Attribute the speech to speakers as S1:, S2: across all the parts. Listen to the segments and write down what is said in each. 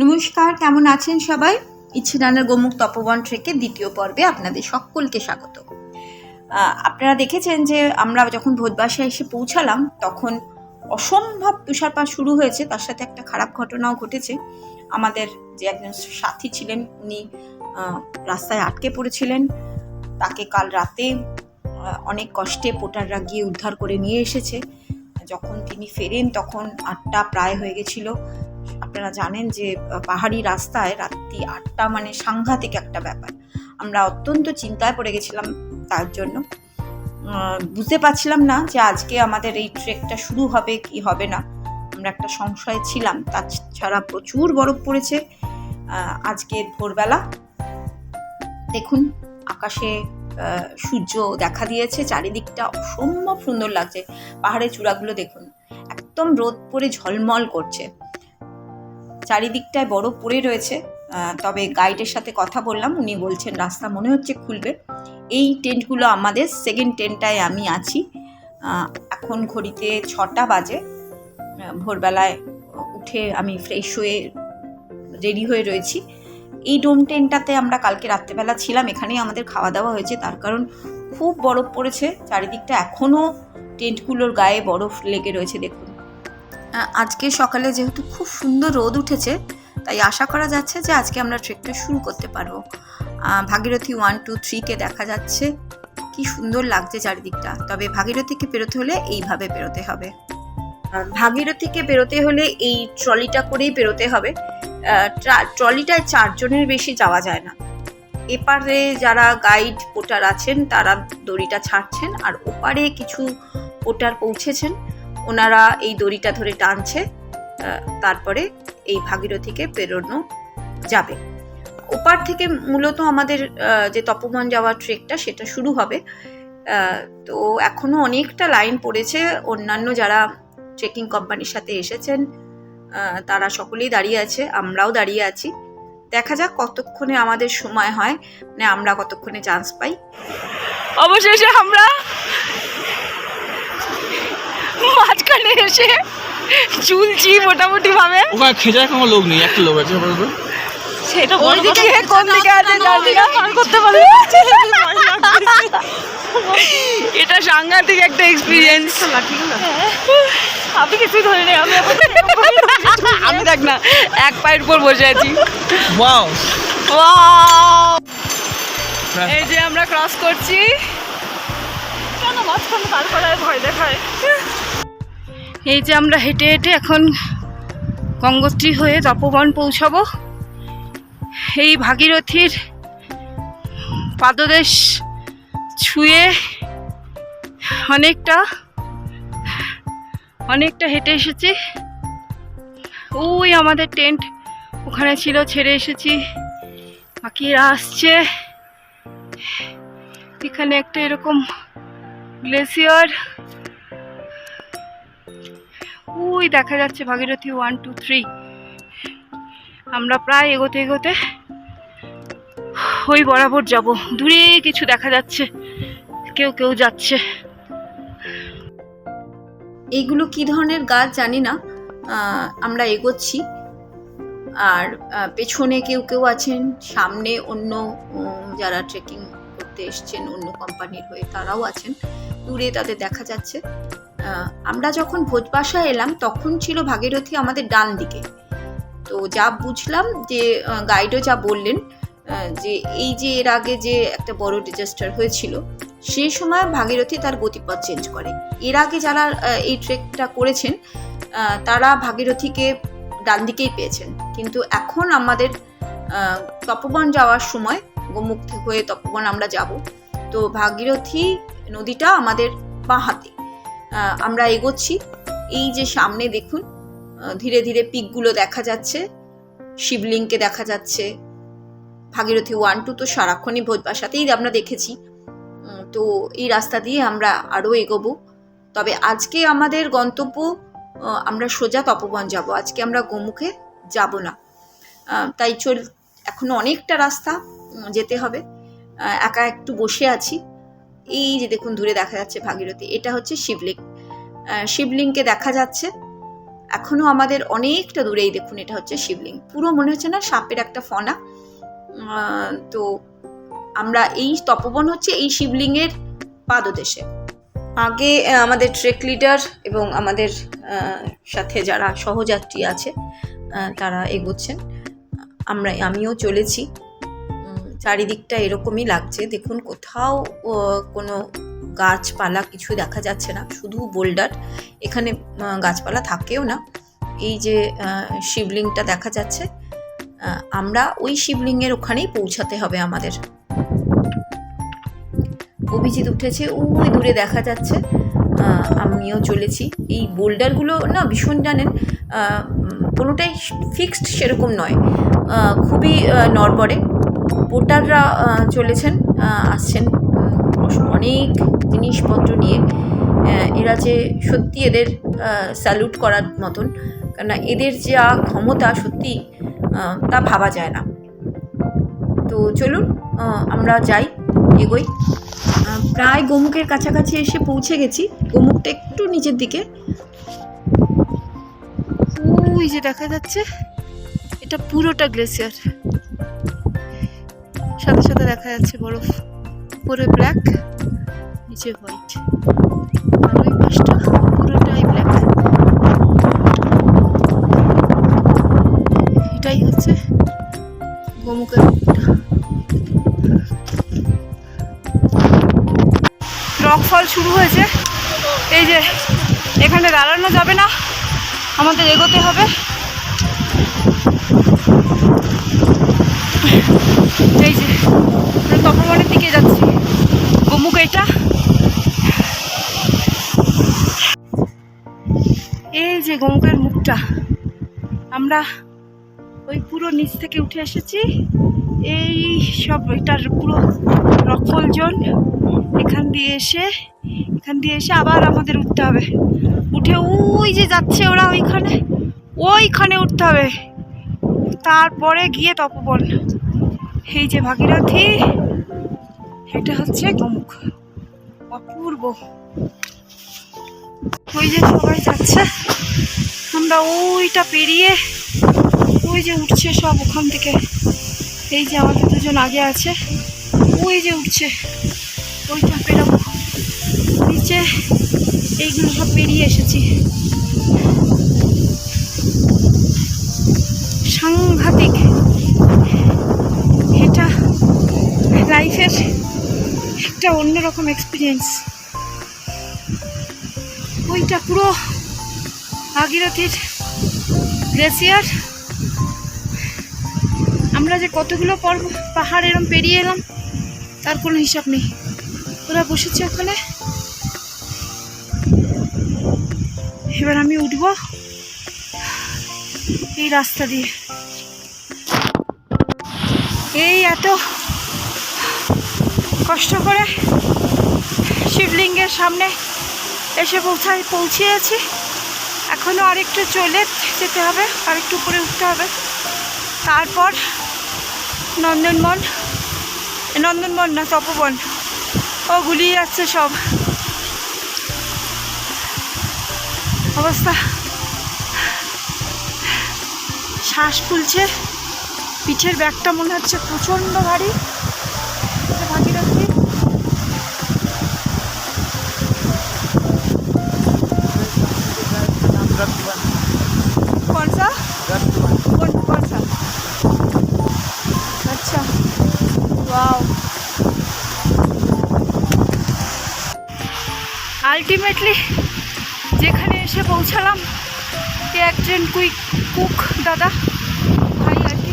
S1: নমস্কার, কেমন আছেন সবাই? ইচ্ছে রান্নার গোমুখ তপবন ট্রেকে দ্বিতীয় পর্বে আপনাদের সকলকে স্বাগত। আপনারা দেখেছেন যে আমরা যখন ভোজবাসায় এসে পৌঁছালাম, তখন অসম্ভব তুষারপাত শুরু হয়েছে। তার সাথে একটা খারাপ ঘটনাও ঘটেছে। আমাদের যে একজন সাথী ছিলেন, উনি রাস্তায় আটকে পড়েছিলেন। তাকে কাল রাতে অনেক কষ্টে পোটাররা গিয়ে উদ্ধার করে নিয়ে এসেছে। যখন তিনি ফেরেন, তখন আটটা প্রায় হয়ে গেছিল। আপনারা জানেন যে পাহাড়ি রাস্তায় রাত্রি আটটা মানে সাংঘাতিক একটা ব্যাপার। আমরা অত্যন্ত চিন্তায় পড়ে গেছিলাম তার জন্য। বুঝতে পারছিলাম না যে আজকে আমাদের এই ট্রেকটা শুরু হবে কি হবে না। আমরা একটা সংশয়ে ছিলাম, তাছাড়া প্রচুর বরফ পড়েছে। আজকে ভোরবেলা দেখুন আকাশে সূর্য দেখা দিয়েছে, চারিদিকটা অসম্ভব সুন্দর লাগছে। পাহাড়ের চূড়াগুলো দেখুন, একদম রোদ পরে ঝলমল করছে। চারিদিকটায় বরফ পড়ে রয়েছে। তবে গাইডের সাথে কথা বললাম, উনি বলছেন, রাস্তা মনে হচ্ছে খুলবে। এই টেন্টগুলো আমাদের সেকেন্ড টেন্টটায় আমি আছি। এখন ঘড়িতে ছটা বাজে। ভোরবেলায় উঠে আমি ফ্রেশ হয়ে রেডি হয়ে রয়েছি। এই ডোম টেন্টটাতে আমরা কালকে রাত্রেবেলা ছিলাম, এখানেই আমাদের খাওয়া দাওয়া হয়েছে। তার কারণ খুব বরফ পড়েছে, চারিদিকটা এখনও টেন্টগুলোর গায়ে বরফ লেগে রয়েছে, দেখুন। আজকে সকালে যেহেতু খুব সুন্দর রোদ উঠেছে, তাই আশা করা যাচ্ছে যে আজকে আমরা ট্রেকটা শুরু করতে পারব। ভাগীরথী ওয়ান টু থ্রিকে দেখা যাচ্ছে। কি সুন্দর লাগছে চারিদিকটা। তবে ভাগীরথীকে বেরোতে হলে এইভাবে বেরোতে হবে। ভাগীরথীকে বেরোতে হলে এই ট্রলিটা করেই বেরোতে হবে। ট্রলিটায় চারজনের বেশি যাওয়া যায় না। এপারে যারা গাইড পোটার আছেন, তারা দড়িটা ছাড়ছেন, আর ওপারে কিছু পোটার পৌঁছেছেন। ওনারা এই দড়িটা ধরে টানছে তারপরে এই ভাগীরথীকে পেরোনো যাবে। ওপার থেকে মূলত আমাদের যে তপবন যাওয়ার ট্রেকটা সেটা শুরু হবে। তো এখনও অনেকটা লাইন পড়েছে। অন্যান্য যারা ট্রেকিং কোম্পানির সাথে এসেছেন তারা সকলেই দাঁড়িয়ে আছে, আমরাও দাঁড়িয়ে আছি। দেখা যাক কতক্ষণে আমাদের সময় হয় মানে আমরা কতক্ষণে চান্স পাই।
S2: অবশেষে আমরা মাঝখানে এসে চুলছি মোটামুটি ভাবে
S3: ওখানে খেজার কোনো লোক নেই একটা লোক আছে
S2: সেটা ওই দিকে কোন দিকে আছে জানি না। পার করতে এটা সাংঘাতিক একটা এক্সপিরিয়েন্স ধরে নেই আমি আমি দেখ না এক পায়ের উপর বসে আছি।
S3: Wow
S2: Wow! এই যে আমরা ক্রস করছি। কেন মাঝখানে ভয় দেখায়? এই যে আমরা হেঁটে হেঁটে এখন গঙ্গোত্রী হয়ে তপবন পৌঁছাবো। এই ভাগীরথীর পাদদেশ ছুঁয়ে অনেকটা অনেকটা হেঁটে এসেছি। ওই আমাদের টেন্ট ওখানে ছিল, ছেড়ে এসেছি। পাখিরা আসছে। এখানে একটা এরকম গ্লেসিয়ার ওই দেখা যাচ্ছে ভাগীরথী ওয়ান টু থ্রি আমরা প্রায় এগোতে এগোতে ওই বরাবর যাব। দূরে কিছু দেখা যাচ্ছে। কেউ কেউ যাচ্ছে।
S1: এইগুলো কি ধরনের গাছ জানি না। আমরা এগোচ্ছি। আর পেছনে কেউ কেউ আছেন। সামনে অন্য যারা ট্রেকিং করতে এসছেন, অন্য কোম্পানির হয়ে তারাও আছেন। দূরে তাদের দেখা যাচ্ছে। আমরা যখন ভোজবাসায় এলাম, তখন ছিল ভাগীরথী আমাদের ডান দিকে। তো যা বুঝলাম যে গাইডও যা বললেন যে এই যে এর আগে যে একটা বড় ডিজাস্টার হয়েছিল সেই সময় ভাগীরথী তার গতিপথ চেঞ্জ করে। এর আগে যারা এই ট্রেকটা করেছেন তারা ভাগীরথীকে ডান দিকেই পেয়েছেন। কিন্তু এখন আমাদের তপবন যাওয়ার সময়, গোমুখ হয়ে তপবন আমরা যাব। তো ভাগীরথী নদীটা আমাদের বাঁ হাতে। আমরা এগোচ্ছি। এই যে সামনে দেখুন ধীরে ধীরে পিকগুলো দেখা যাচ্ছে শিবলিংকে দেখা যাচ্ছে, ভাগীরথী ওয়ান, টু তো সারাক্ষণই ভোজবাসাতেই আমরা দেখেছি। তো এই রাস্তা দিয়ে আমরা আরও এগোবো। তবে আজকে আমাদের গন্তব্য আমরা সোজা তপবন যাব। আজকে আমরা গোমুখে যাব না। তাই চল, এখনও অনেকটা রাস্তা যেতে হবে। একা একটু বসে আছি। এই যে দেখুন দূরে দেখা যাচ্ছে ভাগীরথী এটা হচ্ছে শিবলিং। আহ, শিবলিংকে দেখা যাচ্ছে। এখনও আমাদের অনেকটা দূরেই দেখুন এটা হচ্ছে শিবলিঙ্গ পুরো মনে হচ্ছে না সাপের একটা ফনা। তো আমরা এই তপবন হচ্ছে এই শিবলিঙ্গের পাদদেশে। আগে আমাদের ট্রেক লিডার এবং আমাদের সাথে যারা সহযাত্রী আছে তারা এগোচ্ছেন। আমরা আমিও চলেছি। চারিদিকটা এরকমই লাগছে। দেখুন, কোথাও কোনো গাছপালা কিছু দেখা যাচ্ছে না, শুধু বোল্ডার। এখানে গাছপালা থাকেও না। এই যে শিবলিংটা দেখা যাচ্ছে আমরা ওই শিবলিঙ্গের ওখানেই পৌঁছাতে হবে আমাদের। অভিজিৎ উঠেছে ওই দূরে দেখা যাচ্ছে আমিও চলেছি। এই বোল্ডারগুলো না, ভীষণ জানেন কোনোটাই ফিক্সড সেরকম নয়। খুবই নড়বড়ে। পোটাররা চলেছেন আসছেন। অনেক জিনিসপত্র নিয়ে এরা যে সত্যি এদের স্যালুট করার মতন, কেননা এদের যা ক্ষমতা সত্যি তা ভাবা যায় না। তো চলুন আমরা যাই, এগোই। প্রায় গোমুখের কাছাকাছি এসে পৌঁছে গেছি। গোমুখটা একটু নিচের দিকে।
S2: ওই যে দেখা যাচ্ছে, এটা পুরোটা গ্লেসিয়ার। সাথে সাথে দেখা যাচ্ছে বরফ উপরে ব্ল্যাক নিচে হোয়াইট আর ওই পুরোটাই ব্ল্যাক এটাই হচ্ছে গোমুখের রকফল শুরু হয়েছে। এই যে, এখানে দাঁড়ানো যাবে না। আমাদের এগোতে হবে। এই যে তপবনের দিকে যাচ্ছি। গোমুখ এটা। এই যে গোমুখের মুখটা। আমরা ওই পুরো নিচ থেকে উঠে এসেছি। এই সব এটার পুরো রকফল জোন এখান দিয়ে এসে, এখান দিয়ে এসে আবার আমাদের উঠতে হবে। উঠে ওই যে যাচ্ছে ওরা ওইখানে ওইখানে উঠতে হবে। তারপরে গিয়ে তপবন। এই যে ভাগীরথী এটা হচ্ছে গমুখ অপূর্ব। ওই যে সবাই যাচ্ছে, আমরা ওইটা পেরিয়ে ওই যে উঠছে সব ওখান থেকে। এই যে আমাদের দুজন আগে আছে, ওই যে উঠছে, ওইটা পেরোবো। নিচে এইগুলো সব পেরিয়ে এসেছি সাংঘাতিক এটা লাইফের একটা অন্যরকম এক্সপিরিয়েন্স ওইটা পুরো ভাগীরথীর গ্লেসিয়ার আমরা যে কতগুলো পর্ব, পাহাড় এরম পেরিয়ে এলাম, তার কোনো হিসাব নেই। ওরা বসেছে ওখানে। এবার আমি উঠবো এই রাস্তা দিয়ে। এই এত কষ্ট করে শিবলিঙ্গের সামনে এসে পৌঁছায়, পৌঁছিয়েছি। এখনও আরেকটু চলে যেতে হবে, আরেকটু উপরে উঠতে হবে। তারপর নন্দনবন নন্দনবন না, তপবন ও গুলিয়ে যাচ্ছে সব। অবস্থা। শ্বাস ফুলছে, পিঠের ব্যাগটা মনে হচ্ছে প্রচণ্ড ভারী। আলটিমেটলি যেখানে এসে পৌঁছালাম, এ একজন কুইক কুক দাদা, ভাই আর কি।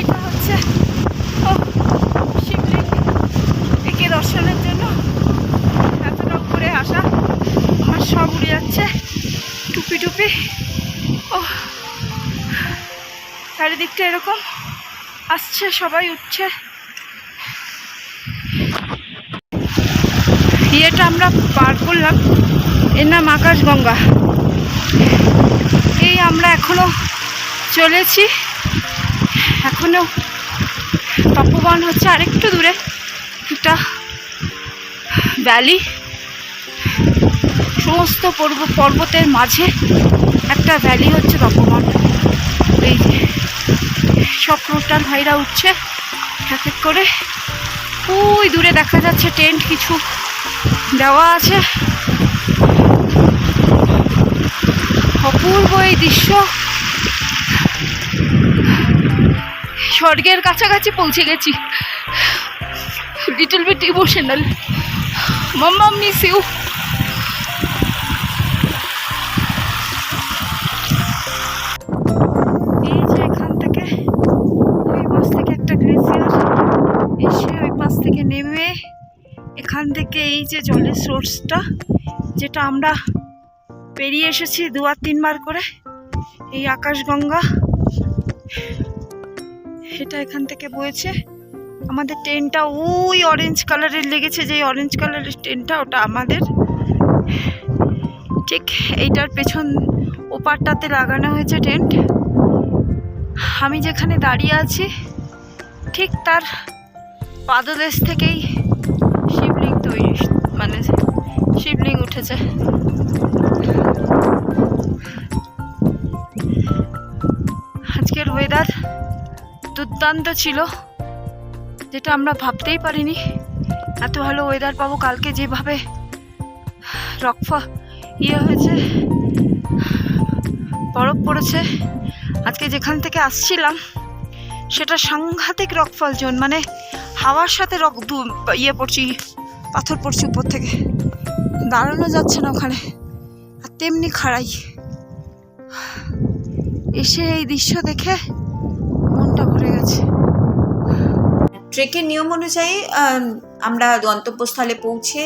S2: এটা হচ্ছে, ও, শিবলিঙ্গ। একে দর্শনের জন্য এতটা উপরে আসা, আমার সব উড়ে যাচ্ছে, টুপি টুপি। ও, চারিদিকটা এরকম। আসছে সবাই, উঠছে। ইয়েটা আমরা পার করলাম, এর নাম আকাশগঙ্গা এই আমরা এখনও চলেছি। এখনও তপবন হচ্ছে আরেকটু দূরে, একটা ভ্যালি সমস্ত পর্ব পর্বতের মাঝে একটা ভ্যালি হচ্ছে তপবন। এই সব প্রোটার ভাইরা উঠছে এক করে। ওই দূরে দেখা যাচ্ছে টেন্ট, কিছু দেওয়া আছে। অপূর্ব এই দৃশ্য। স্বর্গের কাছাকাছি পৌঁছে গেছি। Little bit emotional mamma miss you থেকে এই যে জলের সোর্সটা, যেটা আমরা পেরিয়ে এসেছি দু আর তিনবার করে, এই আকাশগঙ্গা, এটা এখান থেকে বয়েছে আমাদের ট্রেনটা ওই অরেঞ্জ কালারের লেগেছে যে অরেঞ্জ কালারের ট্রেনটা, ওটা আমাদের। ঠিক এইটার পেছন ওপারটাতে লাগানো হয়েছে টেন্ট। আমি যেখানে দাঁড়িয়ে আছি, ঠিক তার পাদদেশ থেকেই তৈরি মানে শিবলিং উঠেছে। আজকের ওয়েদার দুর্দান্ত ছিল, যেটা আমরা ভাবতেই পারিনি। এত ভালো ওয়েদার পাবো কালকে যেভাবে রকফা ইয়ে হয়েছে, বরফ পড়েছে। আজকে যেখান থেকে আসছিলাম, সেটা সাংঘাতিক রকফল জোন মানে হাওয়ার সাথে রক ইয়ে পড়ছি। পাথর পড়ছে উপর থেকে। দাঁড়ানো যাচ্ছে না ওখানে। আর তেমনি খাড়াই। এসে এই দৃশ্য দেখে মনটা ভরে গেছে।
S1: ট্রেকের নিয়ম অনুযায়ী আমরা গন্তব্যস্থলে পৌঁছে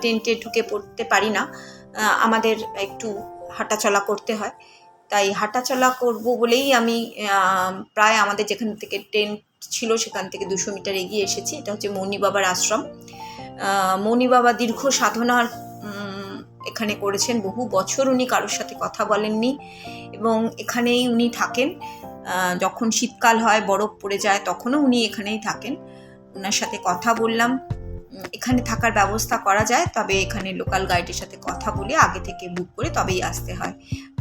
S1: টেন্টে ঢুকে পড়তে পারি না। আমাদের একটু হাঁটাচলা করতে হয়। তাই হাঁটাচলা করব বলেই আমি প্রায় আমাদের যেখান থেকে টেন্ট ছিল সেখান থেকে দুশো মিটার এগিয়ে এসেছি। এটা হচ্ছে মৌনি বাবার আশ্রম। মৌনি বাবা দীর্ঘ সাধনার এখানে করেছেন। বহু বছর উনি কারোর সাথে কথা বলেননি এবং এখানেই উনি থাকেন। যখন শীতকাল হয়, বরফ পড়ে যায়, তখনও উনি এখানেই থাকেন। ওনার সাথে কথা বললাম। এখানে থাকার ব্যবস্থা করা যায়, তবে এখানে লোকাল গাইডের সাথে কথা বলে আগে থেকে বুক করে তবেই আসতে হয়।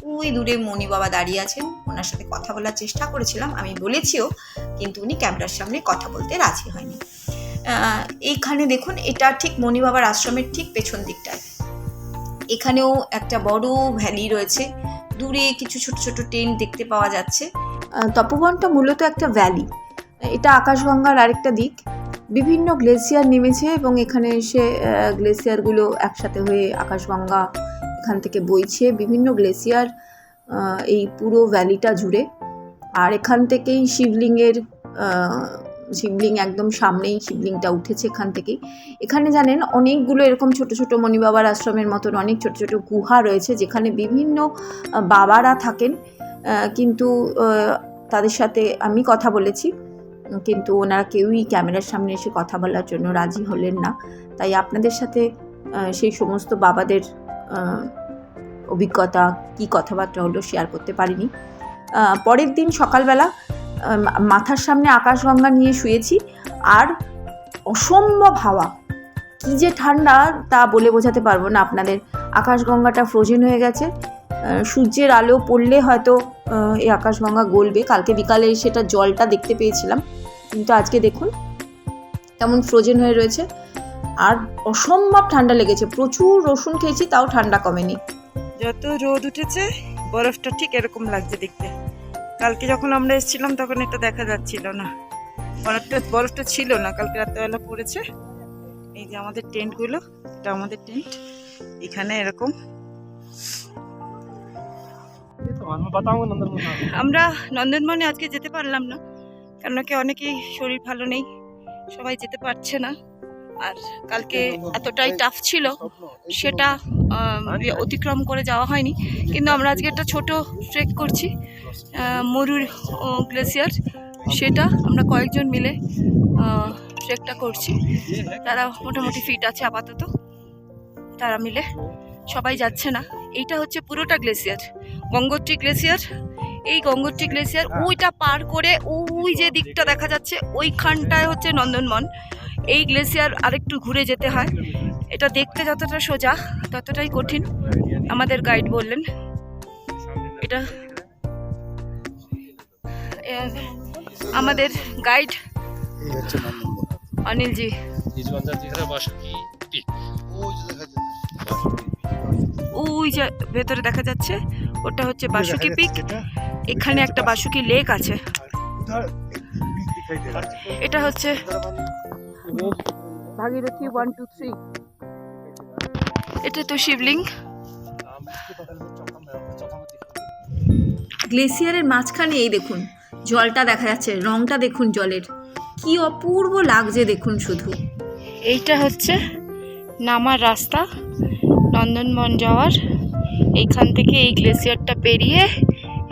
S1: ওই দূরে মণি বাবা দাঁড়িয়ে আছেন। ওনার সাথে কথা বলার চেষ্টা করেছিলাম, আমি বলেছিও, কিন্তু উনি ক্যামেরার সামনে কথা বলতে রাজি হয়নি। এইখানে দেখুন, এটা ঠিক মণি বাবার আশ্রমের ঠিক পেছন দিকটায়। এখানেও একটা বড় ভ্যালি রয়েছে। দূরে কিছু ছোট ছোট টেন্ট দেখতে পাওয়া যাচ্ছে। তপবনটা মূলত একটা ভ্যালি। এটা আকাশগঙ্গার আরেকটা দিক। বিভিন্ন গ্লেসিয়ার নেমেছে এবং এখানে এসে গ্লেসিয়ারগুলো একসাথে হয়ে আকাশগঙ্গা এখান থেকে বইছে। বিভিন্ন গ্লেসিয়ার এই পুরো ভ্যালিটা জুড়ে। আর এখান থেকেই শিবলিঙ্গের শিবলিং একদম সামনেই শিবলিংটা উঠেছে এখান থেকেই। এখানে জানেন অনেকগুলো এরকম ছোট ছোট মণিবাবার আশ্রমের মতন অনেক ছোট ছোট গুহা রয়েছে, যেখানে বিভিন্ন বাবারা থাকেন কিন্তু তাদের সাথে আমি কথা বলেছি, কিন্তু ওনারা কেউই ক্যামেরার সামনে এসে কথা বলার জন্য রাজি হলেন না। তাই আপনাদের সাথে সেই সমস্ত বাবাদের অভিজ্ঞতা, কি কথাবার্তা হলো শেয়ার করতে পারিনি। পরের দিন সকালবেলা মাথার সামনে আকাশগঙ্গা নিয়ে শুয়েছি। আর অসম্ভব হাওয়া। কী যে ঠান্ডা তা বলে বোঝাতে পারব না আপনাদের। আকাশগঙ্গাটা ফ্রোজেন হয়ে গেছে। সূর্যের আলো পড়লে হয়তো এই আকাশগঙ্গা গলবে। কালকে বিকালে সেটা জলটা দেখতে পেয়েছিলাম। কিন্তু আজকে দেখুন, কেমন ফ্রোজেন হয়ে রয়েছে। আর অসম্ভব ঠান্ডা লেগেছে। প্রচুর রসুন খেয়েছি, তাও ঠান্ডা কমেনি।
S2: যত রোদ উঠেছে, বরফটা ঠিক এরকম লাগছে দেখতে। কালকে যখন আমরা এসেছিলাম, তখন এটা দেখা যাচ্ছিল না। বরফটা বরফটা ছিল না, কালকে রাত্রেবেলা পড়েছে। এই যে আমাদের টেন্টগুলো, এটা আমাদের টেন্ট। এখানে এরকম। আমরা নন্দনবনে আজকে যেতে পারলাম না কেন কি অনেকেই শরীর ভালো নেই, সবাই যেতে পারছে না। আর কালকে এতটাই টাফ ছিল সেটা অতিক্রম করে যাওয়া হয়নি কিন্তু আমরা আজকে একটা ছোট ট্রেক করছি মরুর গ্লেসিয়ার সেটা আমরা কয়েকজন মিলে ট্রেকটা করছি। তারা মোটামুটি ফিট আছে আপাতত। তারা মিলে সবাই যাচ্ছে না। এইটা হচ্ছে পুরোটা গ্লেসিয়ার গঙ্গোত্রী গ্লেসিয়ার এই গঙ্গোত্রী গ্লেসিয়ার ওইটা পার করে ওই যে দিকটা দেখা যাচ্ছে ওইখানটায় হচ্ছে নন্দনবন। এই গ্লেসিয়ার আরেকটু ঘুরে যেতে হয়। এটা দেখতে যতটা সোজা ততটাই কঠিন আমাদের গাইড বললেন। এটা আমাদের গাইড অনিলজি
S4: ওই যে
S2: ভেতরে দেখা যাচ্ছে ওটা হচ্ছে বাসুকি পিক। এখানে একটা বাসুকি লেক আছে। এটা হচ্ছে ভাগীরথী ওয়ান টু থ্রি এটা তো
S3: শিবলিং।
S1: গ্লেসিয়ারের মাঝখানে এই দেখুন জলটা দেখা যাচ্ছে রংটা দেখুন জলের। কি অপূর্ব লাগছে দেখুন শুধু।
S2: এইটা হচ্ছে নামার রাস্তা নন্দনবন যাওয়ার। এইখান থেকে এই গ্লেসিয়ারটা পেরিয়ে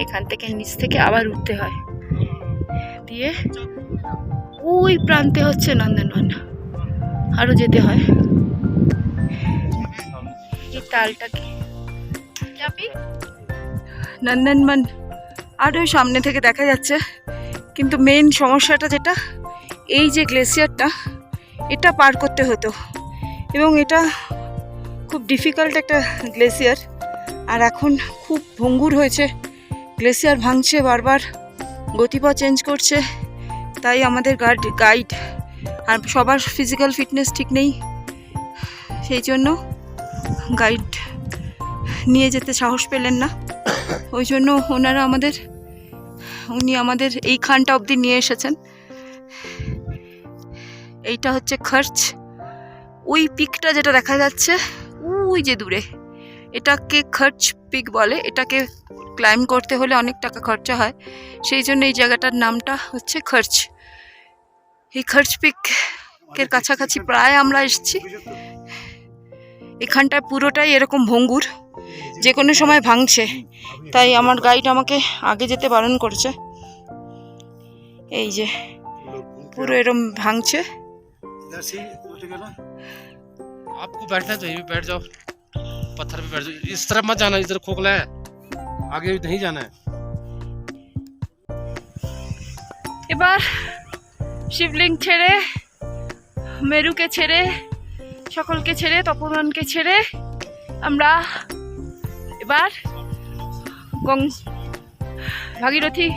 S2: এখান থেকে নিচ থেকে আবার উঠতে হয়। দিয়ে ওই প্রান্তে হচ্ছে নন্দনবন। আরও যেতে হয়। এই তালটা কি যাবি? নন্দনবন আরও সামনে থেকে দেখা যাচ্ছে। কিন্তু মেন সমস্যাটা যেটা, এই যে গ্লেসিয়ারটা এটা পার করতে হতো। এবং এটা খুব ডিফিকাল্ট একটা গ্লেসিয়ার আর এখন খুব ভঙ্গুর হয়েছে। গ্লেসিয়ার ভাঙছে বারবার, গতিপথ চেঞ্জ করছে। তাই আমাদের গাইড গাইড আর সবার ফিজিক্যাল ফিটনেস ঠিক নেই। সেই জন্য গাইড নিয়ে যেতে সাহস পেলেন না। ওই জন্য ওনারা আমাদের, উনি আমাদের এইখানটা অবধি নিয়ে এসেছেন। এইটা হচ্ছে খরচ। ওই পিকটা যেটা দেখা যাচ্ছে, ওই যে দূরে, এটাকে খরচ পিক বলে, এটাকে ক্লাইম করতে হলে অনেক টাকা খরচা হয় সেই জন্য এই জায়গাটার নামটা হচ্ছে খরচ এই খরচ পিকের কাছাকাছি প্রায় আমরা এসেছি এখানটায় পুরোটাই এরকম ভঙ্গুর যে কোনো সময় ভাঙছে তাই আমার গাইড আমাকে আগে যেতে বারণ করেছে এই যে পুরো এরম ভাঙছে
S4: इधर से उठेगा ना
S3: आपको बैठना है तो यहीं पे बैठ जाओ पत्थर पे बैठ जाओ इस तरफ मत जाना इधर खोखला है आगे नहीं जाना है
S2: এবার শিবলিঙ্গ ছেড়ে মেরুকে ছেড়ে সকলকে ছেড়ে তপবনকে ছেড়ে আমরা এবার গং ভাগীরথী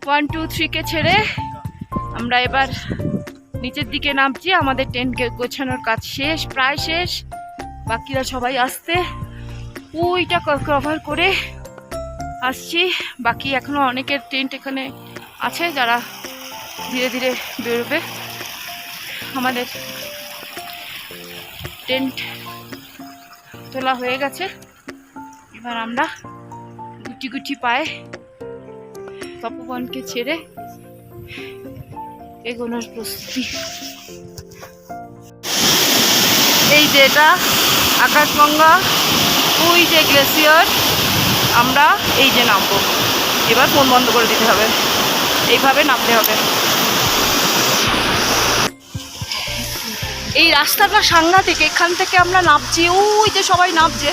S2: ওয়ান টু থ্রিকে ছেড়ে আমরা এবার নিচের দিকে নামছি আমাদের টেন্ট গোছানোর কাজ শেষ প্রায় শেষ বাকিরা সবাই আসতে ওইটা কভার করে আসছি। বাকি এখনও অনেকের টেন্ট এখানে আছে, যারা ধীরে ধীরে বেরোবে। আমাদের টেন্ট তোলা হয়ে গেছে। এবার আমরা গুটি গুটি পায়ে তপবনকে ছেড়ে এগোনোর প্রস্তুতি। এই যে এটা আকাশগঙ্গা, ওই যে গ্লেসিয়ার আমরা এই যে নামবো। এবার ফোন বন্ধ করে দিতে হবে। এইভাবে নামতে হবে। এই রাস্তাটা সাংঘাতিক, এখান থেকে আমরা নামছি। ওই যে সবাই নামছে।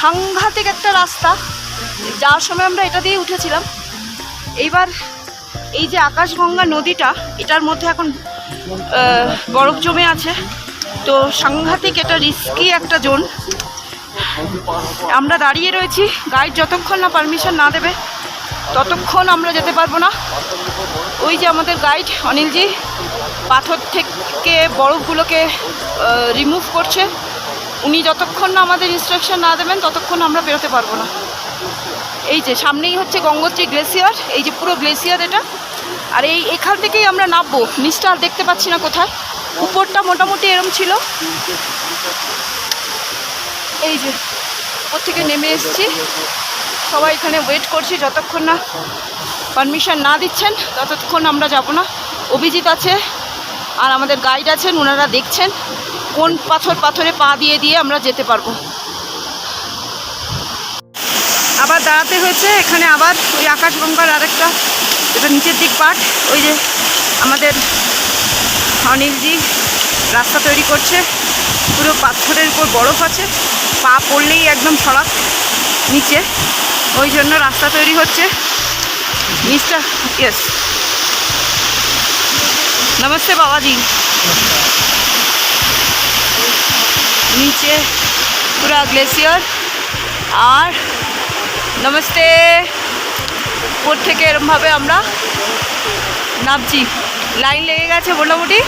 S2: সাংঘাতিক একটা রাস্তা। যাওয়ার সময় আমরা এটা দিয়ে উঠেছিলাম। এইবার এই যে আকাশগঙ্গা নদীটা, এটার মধ্যে এখন বরফ জমে আছে। তো সাংঘাতিক এটা রিস্কি একটা জোন আমরা দাঁড়িয়ে রয়েছি। গাইড যতক্ষণ না পারমিশন না দেবে, ততক্ষণ আমরা যেতে পারব না। ওই যে আমাদের গাইড অনিলজি, পাথর থেকে বরফগুলোকে রিমুভ করছে। উনি যতক্ষণ না আমাদের ইনস্ট্রাকশন না দেবেন, ততক্ষণ আমরা বেরোতে পারব না। এই যে, সামনেই হচ্ছে গঙ্গোত্রী গ্লেসিয়ার এই যে পুরো গ্লেসিয়ার এটা। আর এই, এখান থেকেই আমরা নামবো। নিচটা আর দেখতে পাচ্ছি না কোথায়। উপরটা মোটামুটি এরম ছিল। এই যে, ওর থেকে নেমে এসেছি। সবাই এখানে ওয়েট করছি যতক্ষণ না পারমিশন না দিচ্ছেন, ততক্ষণ আমরা যাব না। অভিজিৎ আছে আর আমাদের গাইড আছেন ওনারা দেখছেন কোন পাথর পাথরে পা দিয়ে দিয়ে আমরা যেতে পারব। আবার দাঁড়াতে হয়েছে, এখানে আবার ওই আকাশগঙ্গার আরেকটা, এটা নিচের দিক পাট, ওই যে আমাদের অনিলজি রাস্তা তৈরি করছে। পুরো পাথরের উপর বরফ আছে। পা পড়লেই একদম সড়ক নিচে। ওই জন্য রাস্তা তৈরি হচ্ছে। নিচটা ইয়েস নমস্তে বাবাজি। নিচে পুরা গ্লেসিয়ার আর নমস্তে। উপর থেকে এরমভাবে আমরা নামছি। লাইন লেগে গেছে মোটামুটি।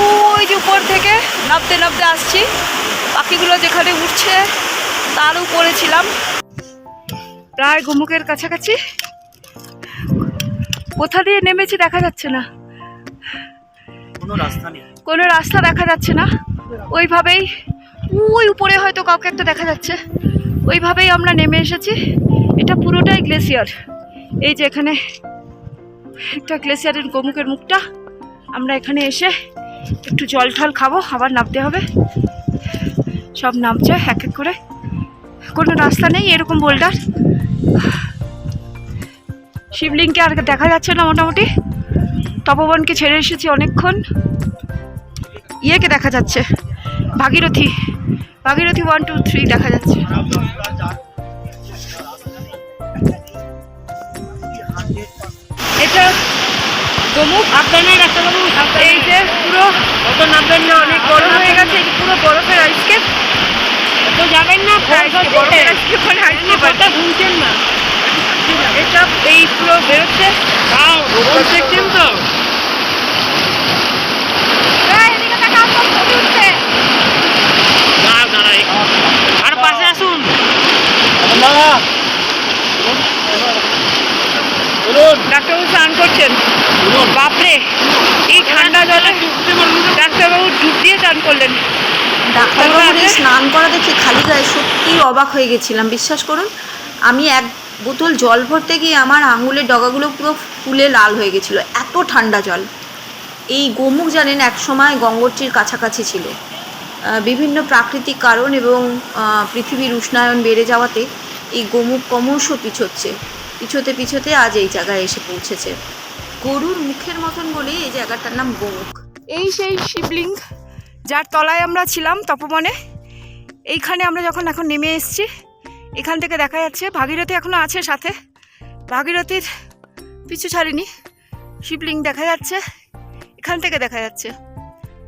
S2: ওই যে উপর থেকে নামতে নামতে আসছি। পাখিগুলো যেখানে উঠছে তার উপরে ছিলাম। প্রায় গোমুখের কাছাকাছি। কোথা দিয়ে নেমেছি দেখা যাচ্ছে না।
S4: কোনো রাস্তা নেই।
S2: কোনো রাস্তা দেখা যাচ্ছে না। ওইভাবেই ওই উপরে হয়তো কাউকে একটা দেখা যাচ্ছে। ওইভাবেই আমরা নেমে এসেছি। এটা পুরোটাই গ্লেসিয়ার এই যে এখানে একটা গ্লেসিয়ারের গোমুখের মুখটা। আমরা এখানে এসে একটু জল ঠল খাব আবার নামতে হবে। সব নামছে এক এক করে। কোনো রাস্তা নেই এরকম বোল্ডার। শিবলিংকে আর দেখা যাচ্ছে না মোটামুটি। তপবনকে ছেড়ে এসেছি অনেকক্ষণ। ইয়েকে দেখা যাচ্ছে। Bhagirathi. Bhagirathi one two three দেখা যাচ্ছে। এটা গোমুখ। আপনার একটা এই যে পুরো অত নামবেন না অনেক বড় হয়ে গেছে পুরো বরফের আইসকে তো যাবেন না আইসকে ঘুমছেন না। এটা এই পুরো বেরোচ্ছে। দেখছেন তো? আর পাশে আসুন। ডাক্তারবাবু স্নান করছেন। বাপরে এই ঠান্ডা জলে ডাক্তারবাবু ডুব দিয়ে স্নান করলেন।
S1: ডাক্তারবাবুর এই স্নান করা দেখে খালি গায়ে সত্যিই অবাক হয়ে গেছিলাম। বিশ্বাস করুন, আমি এক বোতল জল ভরতে গিয়ে আমার আঙুলের ডগাগুলো পুরো ফুলে লাল হয়ে গেছিল। এত ঠান্ডা জল। এই গোমুখ জানেন এক সময় গঙ্গোত্রীর কাছাকাছি ছিল। বিভিন্ন প্রাকৃতিক কারণ এবং পৃথিবীর উষ্ণায়ন বেড়ে যাওয়াতে এই গোমুখ ক্রমশ পিছোচ্ছে। পিছোতে পিছোতে আজ এই জায়গায় এসে পৌঁছেছে। গরুর মুখের মতন বলেই এই জায়গাটার নাম গোমুখ।
S2: এই সেই শিবলিঙ্গ। যার তলায় আমরা ছিলাম তপবনে, এইখানে আমরা যখন এখন নেমে এসেছি, এখান থেকে দেখা যাচ্ছে ভাগীরথী এখনও আছে সাথে। ভাগীরথীর পিছু ছাড়িনি শিবলিঙ্গ দেখা যাচ্ছে, এখান থেকে দেখা যাচ্ছে।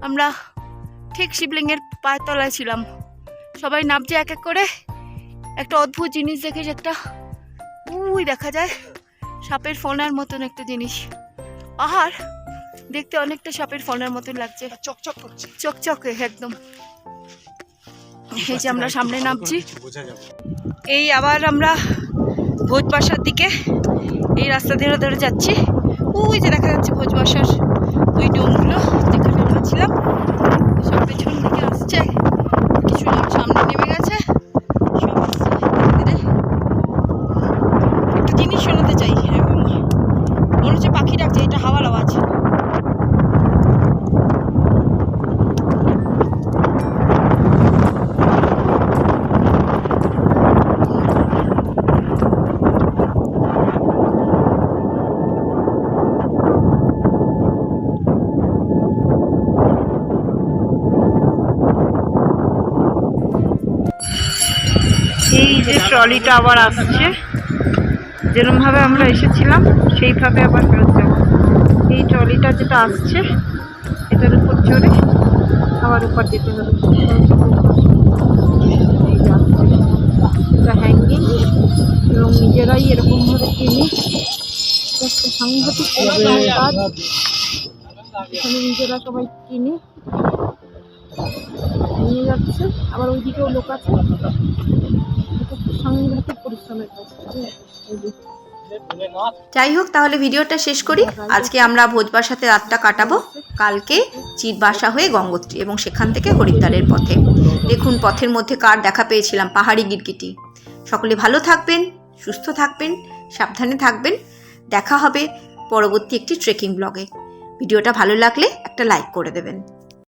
S2: আমরা ঠিক শিবলিঙ্গের পায়ের তলায় ছিলাম। সবাই নামছে এক এক করে। একটা অদ্ভুত জিনিস দেখে একটা, উই দেখা যায়, সাপের ফোনার মতন একটা জিনিস। পাহাড়! দেখতে অনেকটা সাপের ফলের মতো লাগছে।
S4: চকচক করছে।
S2: চকচকে একদম। এই যে আমরা সামনে নামছি। এই আবার আমরা ভোজবাসার দিকে এই রাস্তা ধরে ধরে যাচ্ছি। ওই যে দেখা যাচ্ছে ভোজ বাসার ওই ডোমগুলো যেখানে আমরা ছিলাম সব পেছন দিকে আসছে কিছু জন সামনে নেমে গেছে সব আসছে ধীরে ধীরে। একটা জিনিস শোনাতে চাই এবং মনে হচ্ছে পাখি ডাকছে এটা হাওয়ার আওয়াজ এই যে ট্রলিটা আবার আসছে। যেরকমভাবে আমরা এসেছিলাম, সেইভাবে আবার ফেরত যাব। এই ট্রলিটা যেটা আসছে, এটার উপর চড়ে আবার উপর যেতে হবে। এটা হ্যাঙ্গিং এবং নিজেরাই এরকমভাবে কিনে একটা সাংঘাতিক এখানে নিজেরা সবাই কিনে নিয়ে যাচ্ছে, আবার ওইদিকেও লোক আছে। সাংঘাতিক পরিশ্রমের কাজ।
S1: যাই হোক, তাহলে ভিডিওটা শেষ করি। আজকে আমরা ভোজবাসাতে রাতটা কাটাবো। কালকে চিরবাসা হয়ে গঙ্গোত্রী এবং সেখান থেকে হরিদ্বারের পথে। দেখুন, পথের মধ্যে কার দেখা পেয়েছিলাম, পাহাড়ি গিরগিটি। সকলে ভালো থাকবেন, সুস্থ থাকবেন, সাবধানে থাকবেন। দেখা হবে পরবর্তী একটি ট্রেকিং ব্লগে। ভিডিওটা ভালো লাগলে একটা লাইক করে দেবেন।